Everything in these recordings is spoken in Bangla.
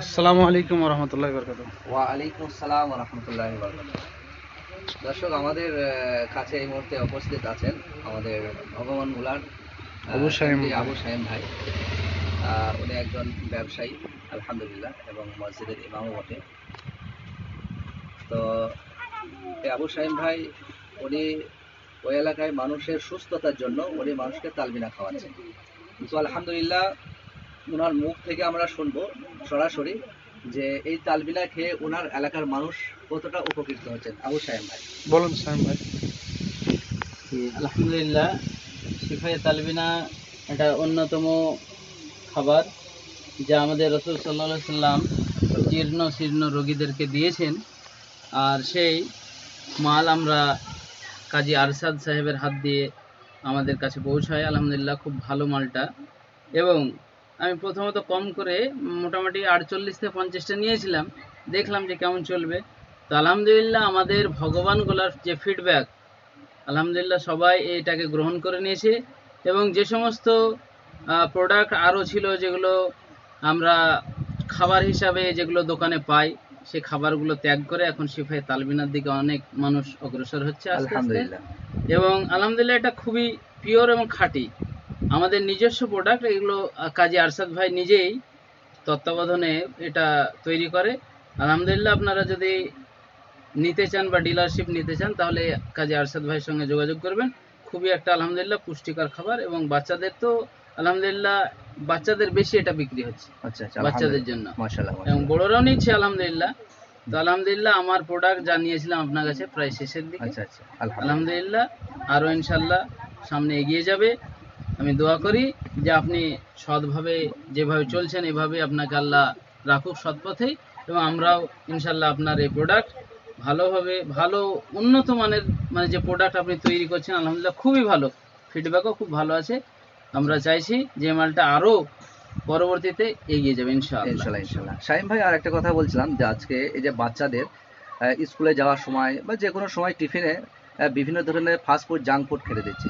আসসালামু আলাইকুম রহমতুল্লাহ বরকাত ওয়ালাইকুম আসসালাম রহমতুল্লাহ দর্শক আমাদের কাছে এই মুহূর্তে উপস্থিত আছেন আমাদের ভগবান মুলার আবু আবু ভাই। উনি একজন ব্যবসায়ী আলহামদুলিল্লাহ এবং মসজিদের ইমামও বটে। তো এই আবু সাইম ভাই উনি ওই এলাকায় মানুষের সুস্থতার জন্য উনি মানুষকে তালবিনা খাওয়াচ্ছেন। তো আলহামদুলিল্লাহ ওনার মুখ থেকে আমরা শুনব সরাসরি যে এই তালবিলা খেয়ে ওনার এলাকার মানুষ কতটা উপকৃত হচ্ছেন? আবু সাহেব ভাই। বলুন সাইম ভাই। আলহামদুলিল্লাহ শিফাই তালবিনা একটা অন্যতম খাবার যা আমাদের রসুল সাল্লাহ সাল্লাম জীর্ণ শীর্ণ রোগীদেরকে দিয়েছেন। আর সেই মাল আমরা কাজী আরশাদ সাহেবের হাত দিয়ে আমাদের কাছে পৌঁছায় আলহামদুলিল্লাহ খুব ভালো মালটা। এবং আমি প্রথমত কম করে মোটামুটি আটচল্লিশ থেকে পঞ্চাশটা নিয়েছিলাম। দেখলাম যে কেমন চলবে। তো আলহামদুলিল্লাহ আমাদের ভগবান গোলার যে ফিডব্যাক আলহামদুলিল্লাহ সবাই এটাকে গ্রহণ করে নিয়েছে এবং যে সমস্ত প্রোডাক্ট আরও ছিল যেগুলো আমরা খাবার হিসাবে যেগুলো দোকানে পাই সে খাবারগুলো ত্যাগ করে এখন শিফাই তালবিনার দিকে অনেক মানুষ অগ্রসর হচ্ছে আলহামদুলিল্লাহ। এবং আলহামদুলিল্লাহ এটা খুবই পিওর এবং খাঁটি। আমাদের নিজস্ব প্রোডাক্ট এগুলো কাজী আরশাদ ভাই নিজেই তত্ত্বাবধানে এটা তৈরি করে। আলহামদুলিল্লাহ আপনারা যদি নিতে চান বা ডিলারশিপ নিতে চান তাহলে কাজী আরশাদ ভাইয়ের সঙ্গে যোগাযোগ করবেন। খুবই একটা আলহামদুলিল্লাহ পুষ্টিকর খাবার এবং বাচ্চাদের তো আলহামদুলিল্লাহ বাচ্চাদের বেশি এটা বিক্রি হচ্ছে। আচ্ছা আচ্ছা বাচ্চাদের জন্য। মাশাআল্লাহ এবং বড়রাও নিচ্ছে আলহামদুলিল্লাহ। তো আলহামদুলিল্লাহ আমার প্রোডাক্ট জানিয়েছিলাম আপনার কাছে প্রায় শেষের দিকে। আচ্ছা আলহামদুলিল্লাহ। আলহামদুলিল্লাহ আরও ইনশাল্লাহ সামনে এগিয়ে যাবে। আমি দোয়া করি যে আপনি সৎভাবে যেভাবে চলছেন, এভাবে আপনাকে আল্লাহ রাখুক সৎপথেই এবং আমরাও ইনশাল্লাহ আপনার এই প্রোডাক্ট ভালোভাবে, ভালো উন্নত মানের মানে যে প্রোডাক্ট আপনি তৈরি করছেন, আলহামদুলিল্লাহ খুবই ভালো। ফিডব্যাকও খুব ভালো আছে। আমরা চাইছি যে মালটা আরও পরবর্তীতে এগিয়ে যাবে ইনশাআল্লাহ। ইনশাআল্লাহ ইনশাআল্লাহ। শাহিম ভাই আর একটা কথা বলছিলাম যে আজকে এই যে বাচ্চাদের স্কুলে যাওয়ার সময় বা যে কোনো সময় টিফিনে বিভিন্ন ধরনের ফাস্ট ফুড জাঙ্ক ফুড খেতে দিচ্ছে।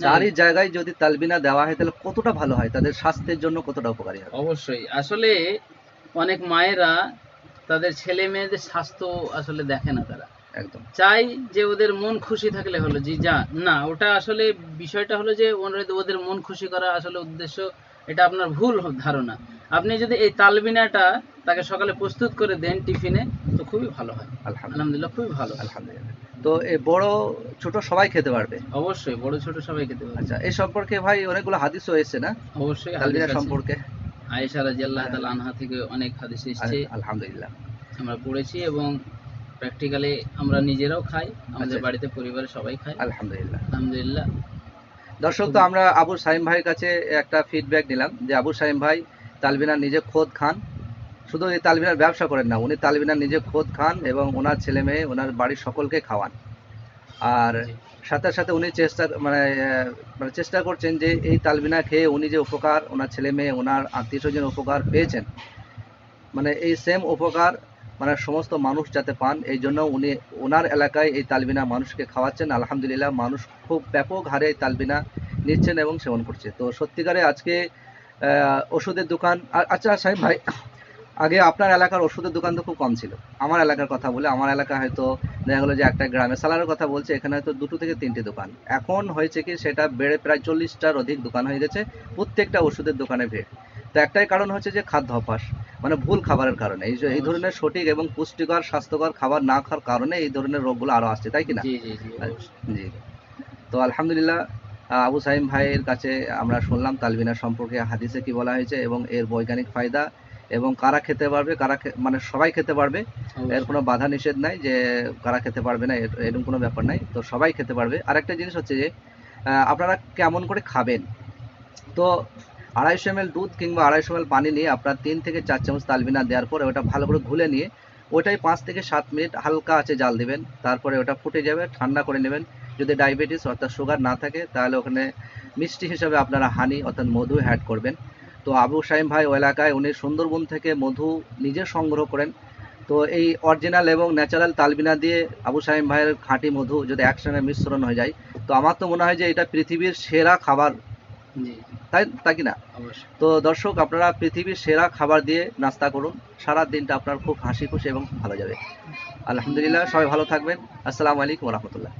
তারই জায়গায় যদি তালবিনা দেওয়া হয় তাহলে কতটা ভালো হয়? তাদের স্বাস্থ্যের জন্য কতটা উপকারী হবে? অবশ্যই। আসলে অনেক মায়েরা তাদের ছেলে মেয়েদের স্বাস্থ্য আসলে দেখে না তারা। একদম। চাই যে ওদের মন খুশি থাকলে হলো জি যা না ওটা আসলে বিষয়টা হলো যে ওদের মন খুশি করা আসলে উদ্দেশ্য এটা আপনার ভুল ধারণা। আপনি যদি এই তালবিনাটা তাকে সকালে প্রস্তুত করে দেন টিফিনে তো খুবই ভালো হয়। আলহামদুলিল্লাহ। খুবই ভালো। আলহামদুলিল্লাহ। তো এই বড় ছোট সবাই খেতে পারবে? অবশ্যই বড় ছোট সবাই খেতে পারে আচ্ছা এই সম্পর্কে ভাই অনেকগুলো হাদিস হয়েছে না? অবশ্যই তালবিনা সম্পর্কে। আয়েশা রাজিয়াল্লাহ তাআলা আনহা থেকে অনেক হাদিস এসেছে। আলহামদুলিল্লাহ। আমরা পড়েছি এবং প্র্যাকটিক্যালি আমরা নিজেরাও খাই আমাদের আচ্ছা। বাড়িতে পরিবারের সবাই খাই আলহামদুলিল্লাহ। আলহামদুলিল্লাহ। দর্শক তো আমরা আবু সাইম ভাইয়ের কাছে একটা ফিডব্যাক নিলাম যে আবু সাইম ভাই তালবিনা নিজে খোদ খান। শুধু এই তালবিনার ব্যবসা করেন না উনি তালবিনা নিজে খোদ খান এবং ওনার ছেলে মেয়ে ওনার বাড়ির সকলকে খাওয়ান। আর সাথে সাথে উনি চেষ্টা মানে মানে চেষ্টা করছেন যে এই তালবিনা খেয়ে উনি যে উপকার ওনার ছেলে মেয়ে ওনার আত্মীয় স্বজন উপকার পেয়েছেন। মানে এই সেম উপকার মানে সমস্ত মানুষ যাতে পান এই জন্য উনি ওনার এলাকায় এই তালবিনা মানুষকে খাওয়াচ্ছেন। আলহামদুলিল্লাহ মানুষ খুব ব্যাপক হারে এই তালবিনা নিচ্ছেন এবং সেবন করছে। তো সত্যিকারে আজকে ওষুধের দোকান আচ্ছা সাহেব ভাই আগে আপনার এলাকার ওষুধের দোকান তো খুব কম ছিল। আমার এলাকার কথা বলে আমার এলাকা হয়তো দেখা গেলো যে একটা গ্রামে সালারের কথা বলছে এখানে হয়তো দুটো থেকে তিনটে দোকান। এখন হয়েছে কি সেটা বেড়ে প্রায় চল্লিশটার অধিক দোকান হয়ে গেছে প্রত্যেকটা ওষুধের দোকানে ভিড়। তো একটাই কারণ হচ্ছে যে খাদ্য অভ্যাস মানে ভুল খাবারের কারণে। এই যে এই ধরনের সঠিক এবং পুষ্টিকর স্বাস্থ্যকর খাবার না খাওয়ার কারণে এই ধরনের রোগগুলো আরও আসছে তাই কি না? জি। তো আলহামদুলিল্লাহ আবু সাইম ভাইয়ের কাছে আমরা শুনলাম তালবিনা সম্পর্কে হাদিসে কি বলা হয়েছে এবং এর বৈজ্ঞানিক ফায়দা এবং কারা খেতে পারবে কারা মানে সবাই খেতে পারবে এর কোনো বাধা নিষেধ নাই যে কারা খেতে পারবে না এর- এরকম কোনো ব্যাপার নাই। তো সবাই খেতে পারবে। আরেকটা জিনিস হচ্ছে যে আপনারা কেমন করে খাবেন? তো আড়াইশো এম দুধ কিংবা আড়াইশো এম পানি নিয়ে আপনার তিন থেকে চার চামচ তালবিনা দেওয়ার পরে ওটা ভালো করে ঘুলে নিয়ে ওটাই পাঁচ থেকে সাত মিনিট হালকা আছে জাল দিবেন তারপরে ওটা ফুটে যাবে ঠান্ডা করে নেবেন। যদি ডায়াবেটিস অর্থাৎ সুগার না থাকে তাহলে ওখানে মিষ্টি হিসাবে আপনারা হানি অর্থাৎ মধু অ্যাড করবেন। তো আবু সাইম ভাই ও এলাকায় উনি সুন্দরবন থেকে মধু নিজে সংগ্রহ করেন। তো এই অরিজিনাল এবং ন্যাচারাল তালবিনা দিয়ে আবু সাইম ভাইয়ের খাঁটি মধু যদি একসঙ্গে মিশ্রণ হয়ে যায় তো আমার তো মনে হয় যে এটা পৃথিবীর সেরা খাবার। তাই তা কি না? তো দর্শক আপনারা পৃথিবীর সেরা খাবার দিয়ে নাস্তা করুন। সারা দিনটা আপনার খুব হাসি খুশি এবং ভালো যাবে। আলহামদুলিল্লাহ সবাই ভালো থাকবেন। আসসালামু আলাইকুম রহমতুল্লাহ।